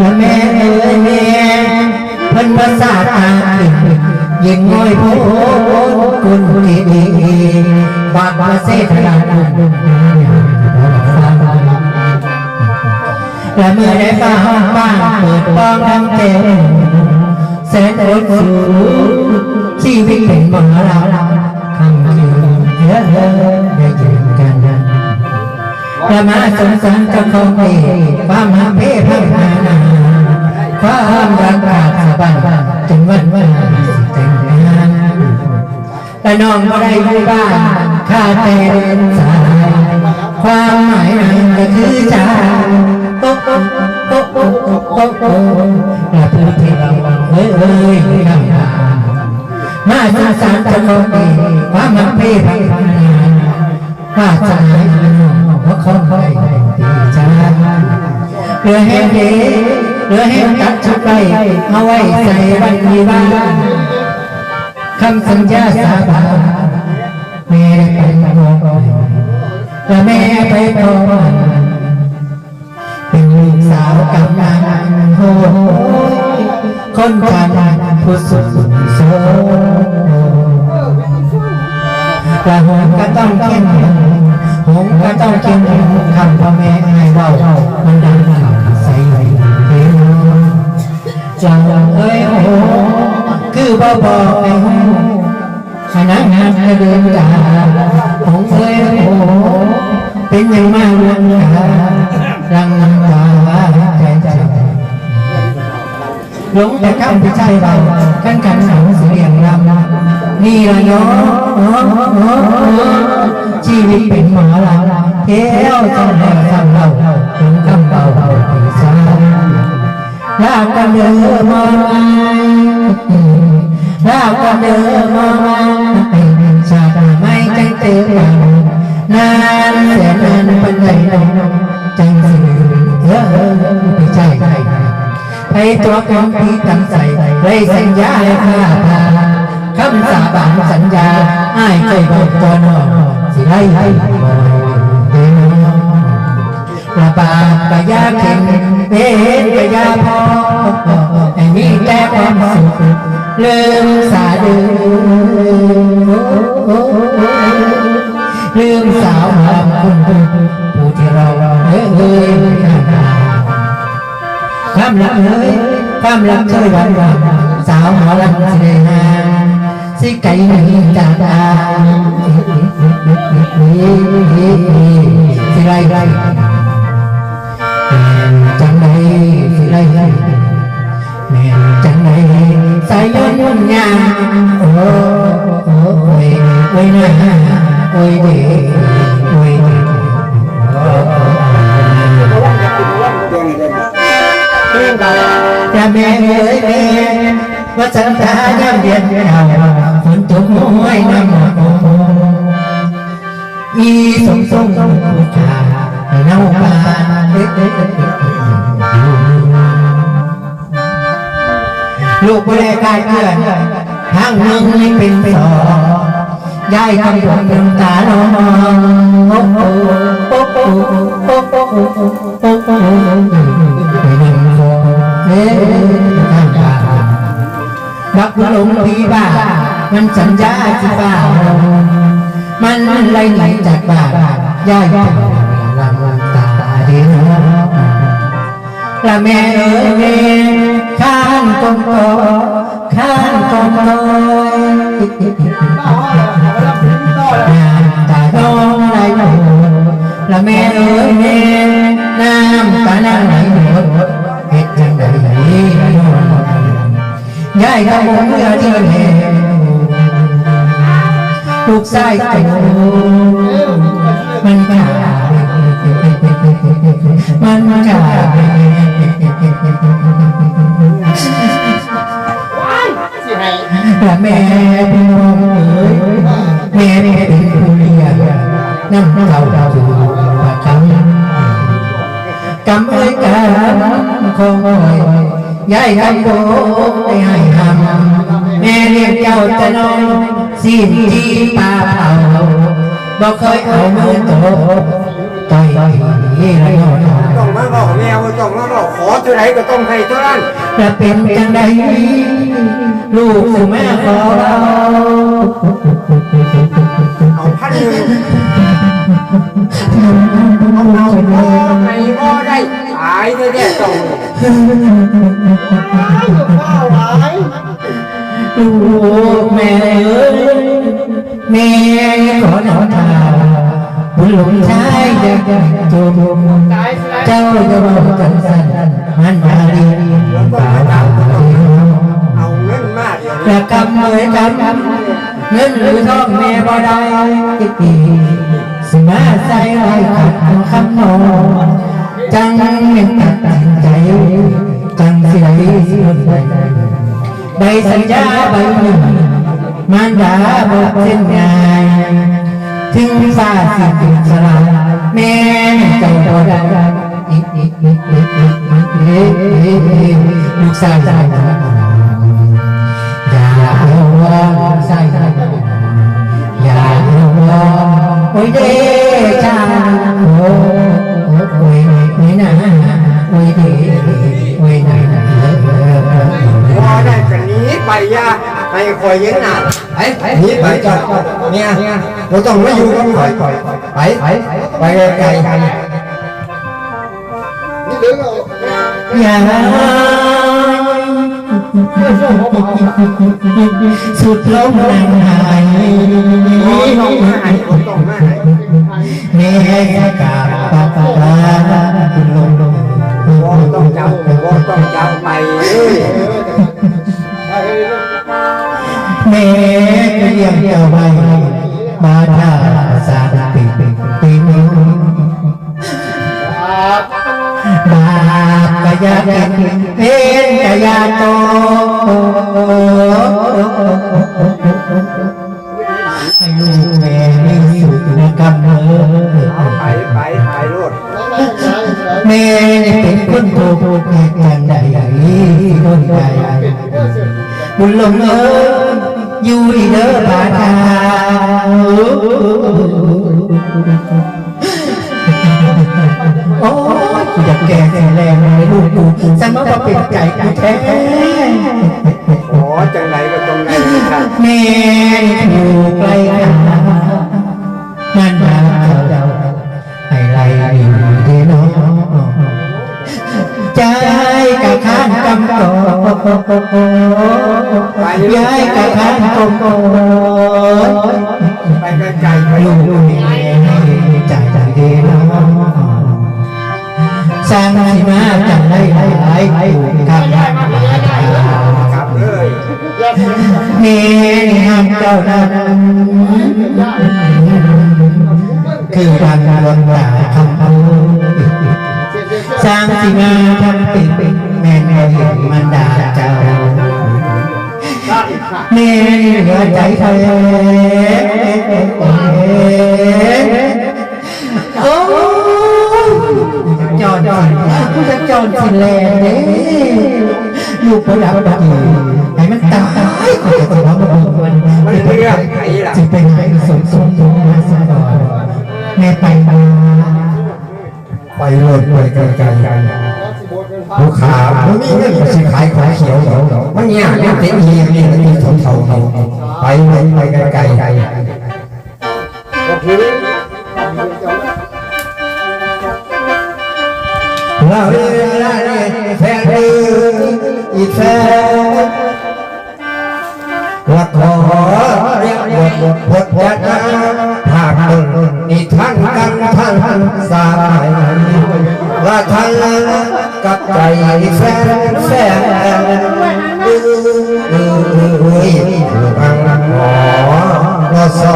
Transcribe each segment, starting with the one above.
และแม่เอ๋ยแม่เพิ่นภาษาตาขินยิงง่อยโพกุนกีดีบาดมาเสถลาดุนและเมื่อได้ฟ้าห้องบ้านเปิดป้องทั้งเต็มแสนอดสูชีวิตเป็นมรณะคำคืนเฮ้อเฮ้อได้ยืนกันนั้นและมาสงสารเจ้าของเองความาเพศพัฒนา ความรักราสบันจนวันว่าสิแต่งงานแต่น้องก็ได้อยู่บ้านข้าแต่เป็นสายความหมายนั้นก็คือจาโต๊ะโต๊ะโต๊ะโต๊ะโต๊ะโต๊ะและผู้ที่เราเอ้ยเอ้ยทำงานมาสงสารเจ้าของเองความมันเพศพัฒนาว่าจะหายเพราะเขาไม่ได้ดีจ้าเรือแห้งเด เรือแห้ตัดชุดไปเอาไว้ใส่วันมีบ้านคำสัญญาสาบานแม่ได้ไปบอกและแม่ไปบอกเป็นลูกสาวกำนันโหคนจันผู้สุดโสกระหงก็ต้องเข้มแข็งหงก็ต้องเข้มแข็งคำพ่อแม่ให้เบามันดังข่าวใส่เดียว จังเอ้ยโหคือบ่บอกไอ้โหขณะงานกระเดินกาของเอ้ยโหเป็นยังมาเรื่องการังน้ำตาใจใจหลงแต่คำที่ใจเรากันกันหนังเสียงรำนี่ละเนาะชีวิตเป็นหมาลาเที่ยวจนแล้วจำเรา ลากันเดินมองลากันเดินมองชาติไม่ใจังเตือนนานเสียนานปันใดจังสิเออเออไม่ใช่ใช่ให้ตัวของพี่ตั้งใจได้สัญญาให้ข้าพาคำสาบานสัญญาให้ใจบอกตัวนอกสิไล่ให้บ่เดินร บาดกะยาเข็นเฮ็ดกะยาพอให้มีแต่ความสุขลืมสาดือลืมสาวงามคุณผู้ที่เราเอ้ยเอ้ยความรักเอ้ยความรักช่วยวันวันสาวหมอลำสิได้หาสิไก่หนีจากดาสิไรไร จังไดสิไรไรแม่จังไดสายย้อนย้อนยาโอ้โอ้โอ้ยโอ้ยนะโอ้ยเด็ก ลูกบริการเพื่อนทางเมืองนี้เป็นสอยายกำลังน้ำตาลองโอ้โหโอ้โหโอ้โหโอ้โหโอ้โหไปนั่งรอเอ๊ะข้างทางบักหลงผีบ้ามันสัญญาสิบ้ามันไล่ไหลจากบ้านยายจังลำลำตาเดียวละแม่เอ๋ย ข้านกงตข้านกงโตตาน้องไหลหมดละแม่เอ๋ยแม่น้ำตาน้ำไหลหมดเฮ็ดจังไดยายทำเมื่อที่เห็นลูกไส้โตมันขามันขา แต่แม่เป็นน้องเอ๋ยแม่เป็นผู้เลี้ยงน้ำเราเราอยู่ประคำกำเอ้ยกำคอยยายทำโบได้ให้ทำแม่เลี้ยงเจ้าแต่น้อยสิ้นที่ป่าเผาบอกเคยเอามือตบต่อยผีระยอดต้องมาบอกแมวต้องมาบอกขอเท่าไหร่ก็ต้องให้เท่านั้นและเป็นจังใด ลูกสู่แม่ขอเราเอาพันหนึ่งเอาเอาพ่อให้พ่ได้ตายแน่ๆต้องลูกแม่เอ้ยแม่ขอหนอทาบุญหลงชายเด็กจมเจ้าจะบอกจังสันมันมาเรียนป่าป่าเอา ประกำเมยกันเงินหรือทองเมบ่ได้สิมาใส่ไรขัดคำนองจังเม็นตัดใจ จังสิไรไสุไปใบสัญญาใบหนึ่งมันดาบอกเส้นไงายถึงฟ้าสิบิสลาแม่ใจบ่ได้ลูกสาว ไปอยเย็นนไปนี่ไปจอดเนี่ยเราต้องมาอยู่กันคอยไปไปไปไกลไกลนี่เรื่องเราอย่า สุดลมนายหายเมฆกาปะปะลมว่าต้องจำว่าต้องจำไปเมฆเรียงเดียวไปมาท่าสาติปีนิ้วบาปกายาป็นเป็นกายาโต ให้ลูกแม่มีสุขในกำเนิดเอไปไปไปรถแม่เป็นคนโตแก่กันใดคนใดบุญลงเอ้ยอยู่ดีเด้อพาทาโอ้ยอยากแก่แก่แรงเลยลูกกูฉันว่าเป็นใจกูแท้ จังไหนก็ต้องได้ครับแม่อยู่ไกลกันมันมาเจ้าให้ไล่อยู่เดน้องใจกะข้านกำกอยายกะข้านกำกอไปไกลไปลูลูกใจใจเดน้องสร้างที่มาจังได้หลายคำครับ เลยเมห้ามเจ้านั้นคือการวันตาคำพูสร้างสิมาทำปิดแม่แม่เห็นมันด่าเจ้าแม่เหลือใจเธอโอ้จอดจอดกูจะจอดสิแลเด้ ลูกพระดับดับให้มันตายกูจะร้องมันมันเรื่องไหนล่ะจึงเป็นให้สมสมสมมาสะดอแม่ไปมาไปรถไปไกลๆลูกค้ามันมีเงินมาซื้อขายของเขียวมันเนี่ยมันเต็มเฮียนี่มันมีสมเสาไปไปไกลๆโอเคเราเรียนแฟนดีอี แฟนละขอเรียกบทบทวจนะภาคหนึ่งนิทานกันท่านสายว่าท่านกับใจแฟนแฟนเอ้ยฟังหมอเราสอ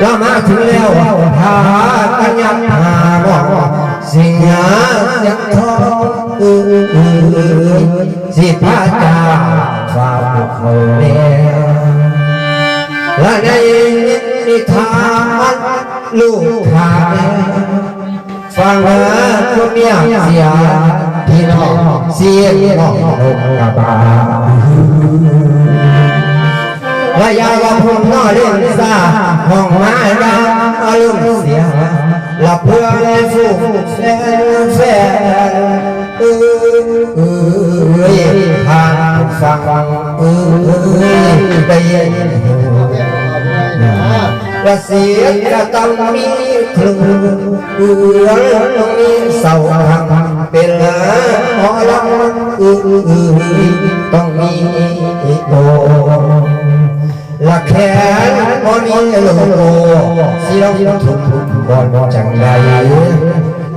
เรามาถึงแล้วพากันยันหาบอกสิ่งหายักทองเอ้ ยสิพระเจ้าฝ่าเขาแล้วและในนิทานลูกขานฟังเมื่อคุณเมียเสียพี่น้องเสียน้องลงกระบาและยาวพุ่งน้อเล่นซาห้องไม้ดาอารมณ์เสียหลับเพื่อนฝูแฟนแฟน เอ้ยผ่านฟังเอ้ยได้ยินว่าเสียงกระต้องมีคลึงเอื้อนมีเสาทางเป็นหมอลำเอ้ยต้องมีโบละแขนบอนี้โลโลเสียงทุกบอนจังใด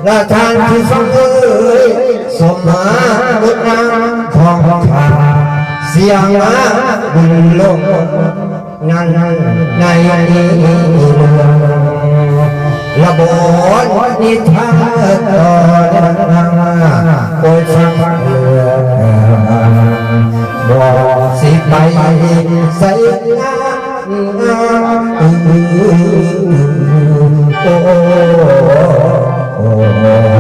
ละทางที่ฟังเอ้ยสมมาบุญนามของทาเสียงมาบุญลงนั้นในนี้เรืองละบอนนิทานต่อเนื่องโปรดฟังเรืองบอกสิไปใส่งามโอ้ Oh.